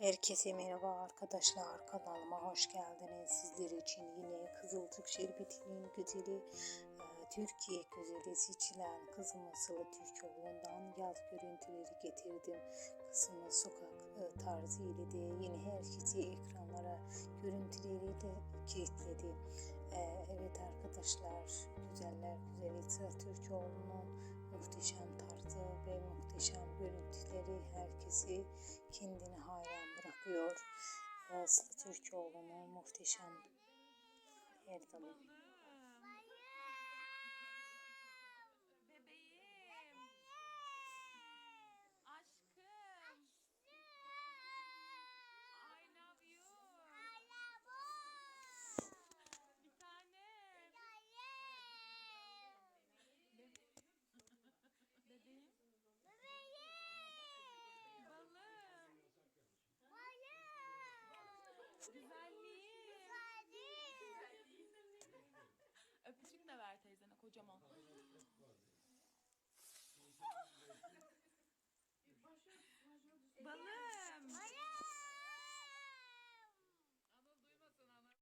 Herkese merhaba arkadaşlar kanalıma hoş geldiniz. Sizler için yine Kızılcık Şerbeti'nin güzeli e, Türkiye güzeli seçilen kızımız Sıla Türkoğlu'ndan yaz görüntüleri getirdim. Kızımız sokak e, tarzı ile de yine herkesi ekranlara görüntüleriyle kilitledi. E, evet arkadaşlar güzeller güzeli Sıla Türkoğlu'nun muhteşem tarzı ve muhteşem görüntüleri herkesi kendine hayran bırakıyor. Aslı Türkoğlu'nun muhteşem her. Güzelliğim. Öpücük de ver teyzene kocaman.